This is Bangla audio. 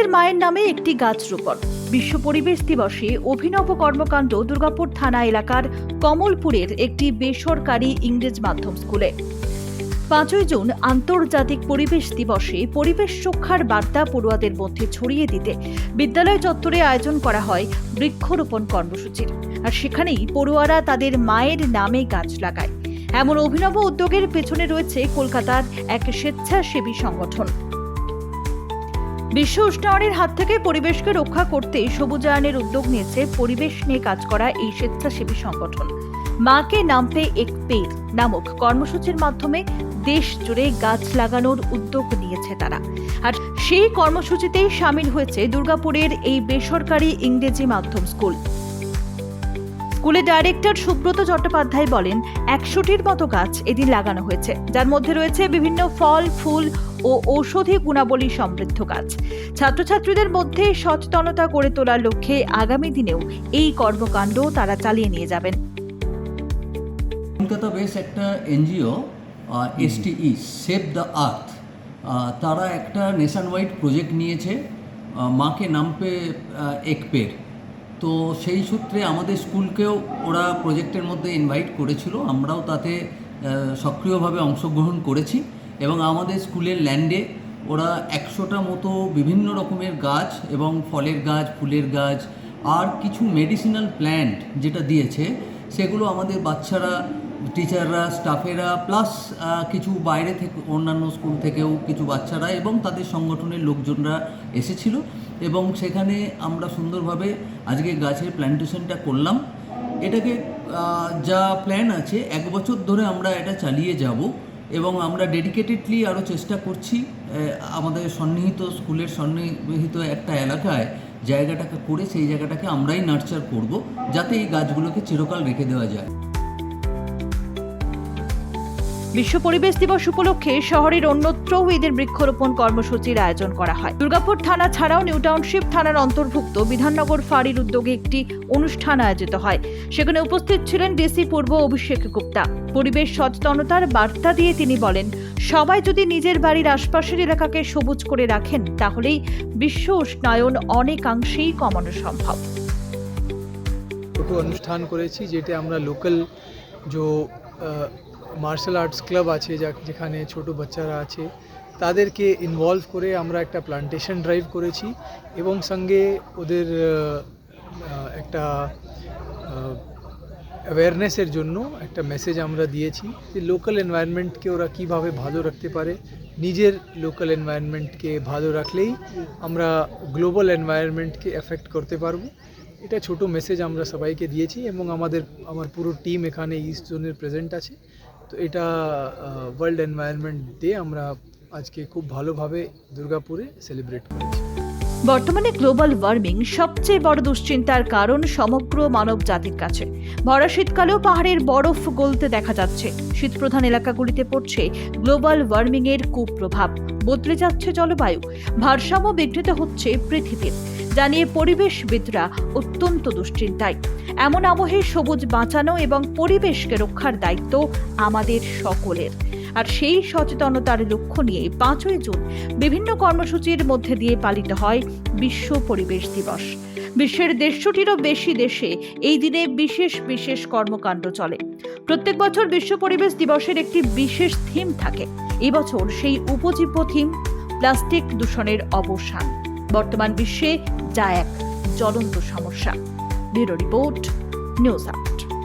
নিজের মায়ের নামে একটি গাছ রোপণ। বিশ্ব পরিবেশ দিবসে অভিনব কর্মকাণ্ড দুর্গাপুর থানা এলাকার কমলপুরের একটি বেসরকারি ইংরেজ মাধ্যম স্কুলে। পাঁচই জুন আন্তর্জাতিক পরিবেশ দিবসে পরিবেশ রক্ষার বার্তা পড়ুয়াদের মধ্যে ছড়িয়ে দিতে বিদ্যালয় চত্বরে আয়োজন করা হয় বৃক্ষরোপণ কর্মসূচির। আর সেখানেই পড়ুয়ারা তাদের মায়ের নামে গাছ লাগায়। এমন অভিনব উদ্যোগের পেছনে রয়েছে কলকাতার এক স্বেচ্ছাসেবী সংগঠন। বিশ্ব উষ্ণায়নের হাত থেকে পরিবেশকে রক্ষা করতে সবুজায়নের উদ্যোগ নিয়েছে পরিবেশ নিয়ে কাজ করা এই স্বেচ্ছাসেবী সংগঠন। মাকে নামতে এক পের নামক কর্মসূচির মাধ্যমে দেশ জুড়ে গাছ লাগানোর উদ্যোগ নিয়েছে তারা। আর সেই কর্মসূচিতেই সামিল হয়েছে দুর্গাপুরের এই বেসরকারি ইংরেজি মাধ্যম স্কুল। স্কুলের ডাইরেক্টর সুব্রত চট্টোপাধ্যায় বলেন, একশোটির মতো গাছ এদিন লাগানো হয়েছে। যার মধ্যে রয়েছে বিভিন্ন ফল, ফুল ও ঔষধি গুণাবলী সমৃদ্ধ গাছ ছাত্রছাত্রীদের মধ্যে সচেতনতা গড়ে তোলার লক্ষ্যে আগামী দিনেও এই কর্মকাণ্ড তারা চালিয়ে নিয়ে যাবেন। কলকাতা বেস একটা এনজিও এসটিই সেভ দ্য আর্থ। তারা একটা নেশন ওয়াইড প্রজেক্ট নিয়েছে মাকে নামপে আহ, এক পের তো সেই সূত্রে আমাদের স্কুলকেও ওরা প্রজেক্টের মধ্যে ইনভাইট করেছিল আমরাও তাতে সক্রিয়ভাবে অংশগ্রহণ করেছি। এবং আমাদের স্কুলের ল্যান্ডে ওরা একশোটা মতো বিভিন্ন রকমের গাছ এবং ফলের গাছ, ফুলের গাছ আর কিছু মেডিসিনাল প্ল্যান্ট যেটা দিয়েছে, সেগুলো আমাদের বাচ্চারা টিচাররা স্টাফেরা প্লাস কিছু বাইরে থেকে, অন্যান্য স্কুল থেকেও কিছু বাচ্চারা এবং তাদের সংগঠনের লোকজনরা এসেছিল এবং সেখানে আমরা সুন্দরভাবে আজকে গাছের প্ল্যান্টেশনটা করলাম। এটাকে যা প্ল্যান আছে, এক বছর ধরে আমরা এটা চালিয়ে যাব। এবং আমরা ডেডিকেটেডলি আরও চেষ্টা করছি আমাদের সন্নিহিত, স্কুলের সন্নিহিত একটা এলাকায় জায়গাটাকে করে, সেই জায়গাটাকে আমরাই নার্চার করব, যাতে এই গাছগুলোকে চিরকাল রেখে দেওয়া যায়। বিশ্ব পরিবেশ দিবস উপলক্ষে শহরের অন্যত্রও ঈদের বৃক্ষরোপণ কর্মসূচির আয়োজন করা হয়। দুর্গাপুর থানা ছাড়াও নিউ টাউনশিপ থানার অন্তর্ভুক্ত বিধাননগর ফাঁড়ির উদ্যোগে একটি অনুষ্ঠান আয়োজিত হয়। সেখানে উপস্থিত ছিলেন ডিসি পূর্ব অভিষেক গুপ্তা। পরিবেশ সচেতনতার বার্তা দিয়ে তিনি বলেন, সবাই যদি নিজের বাড়ির আশপাশের এলাকাকে সবুজ করে রাখেন, তাহলেই বিশ্ব উষ্ণায়ন অনেকাংশেই কমানো সম্ভব। ছোটো অনুষ্ঠান করেছি, যেটা আমরা লোকাল যে মার্শাল আর্টস ক্লাব আছে যেখানে ছোট বাচ্চারা আছে। তাদেরকে ইনভলভ করে আমরা একটা প্লান্টেশন ড্রাইভ করেছি এবং সঙ্গে ওদের একটা অ্যাওয়ারনেসের জন্য একটা মেসেজ আমরা দিয়েছি যে লোকাল এনভায়রনমেন্টকে ওরা কীভাবে ভালো রাখতে পারে। নিজের লোকাল এনভায়রনমেন্টকে ভালো রাখলেই আমরা গ্লোবাল এনভায়রনমেন্টকে এফেক্ট করতে পারব। এটা ছোট মেসেজ আমরা সবাইকে দিয়েছি এবং আমাদের, আমার পুরো টিম এখানে ইস্ট জোনের প্রেজেন্ট আছে। তো এটা ওয়ার্ল্ড এনভায়রনমেন্ট ডে আমরা আজকে খুব ভালোভাবে দুর্গাপুরে সেলিব্রেট করেছি। বর্তমানে গ্লোবাল ওয়ার্মিং সবচেয়ে বড় দুশ্চিন্তার কারণ সমগ্র মানব জাতির কাছে। ভরা শীতকালেও পাহাড়ের বরফ গলতে দেখা যাচ্ছে। শীতপ্রধান এলাকাগুলিতে পড়ছে গ্লোবাল ওয়ার্মিং এর কুপ্রভাব। বদলে যাচ্ছে জলবায়ু। ভারসাম্য বিঘ্নিত হচ্ছে পৃথিবীর জানিয়ে পরিবেশবিদরা অত্যন্ত দুশ্চিন্তায়। এমন আবহে সবুজ বাঁচানো এবং পরিবেশকে রক্ষার দায়িত্ব আমাদের সকলের। আর সেই সচেতনতার লক্ষ্য নিয়ে পাঁচই জুন বিভিন্ন কর্মসূচির মধ্যে দিয়ে পালিত হয় বিশ্ব পরিবেশ দিবস। বিশ্বের দেড়শোটিরও বেশি দেশে এই দিনে বিশেষ বিশেষ কর্মকাণ্ড চলে। প্রত্যেক বছর বিশ্ব পরিবেশ দিবসের একটি বিশেষ থিম থাকে। এবছর সেই উপজীব্য থিম প্লাস্টিক দূষণের অবসান। বর্তমান বিশ্বে যা এক জ্বলন্ত সমস্যা। Bureau report, news out.